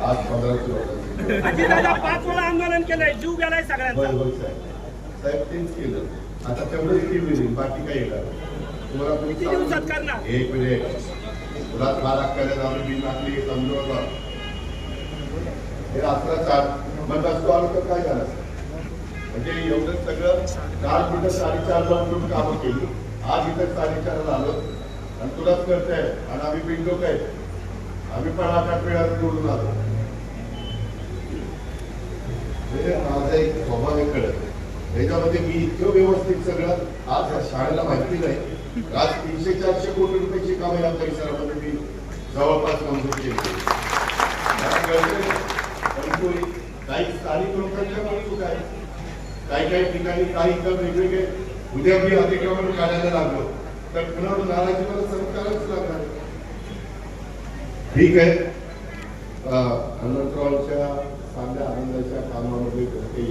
आज लोकांची अजितदादा पाच वेळा आंदोलन केलंय जीव गेलाय सगळ्यांचा. साहेब. तेच केलं. आता तेवढंच येईल बाकी काही येणार? तुम्हाला किती दिवसात करणार? एक मिनिट तुला बारा करायला आम्ही बिल टाकली समजू नका हे रात्र चार. मग रस्तो आलो तर काय झालं? म्हणजे एवढं सगळं काल कुठं साडेचारला उठून कामं केली. आज इथं साडेचारला आलो. आणि तुलाच करताय आणि आम्ही बिंडो काय आम्ही पण आठ आठ वेळा निवडून आलो. म्हणजे माझा एक स्वभाव कळत त्याच्यामध्ये मी इतकं व्यवस्थित सगळं आज या शाळेला माहिती नाही. आज तीनशे चारशे कोटी रुपयाची कामं या परिसरामध्ये मी जवळपास मंजूर केली. मला काही स्थानिक लोकांच्या पण आहे. काही काही ठिकाणी काही इतर वेगवेगळे उद्या मी अतिक्रमण काढायला लागलो तर पुन्हा नाराजी मला सरकारच लागणार. ठीक आहे? हनुमंतरावच्या चांगल्या आनंदाच्या कामामध्ये ते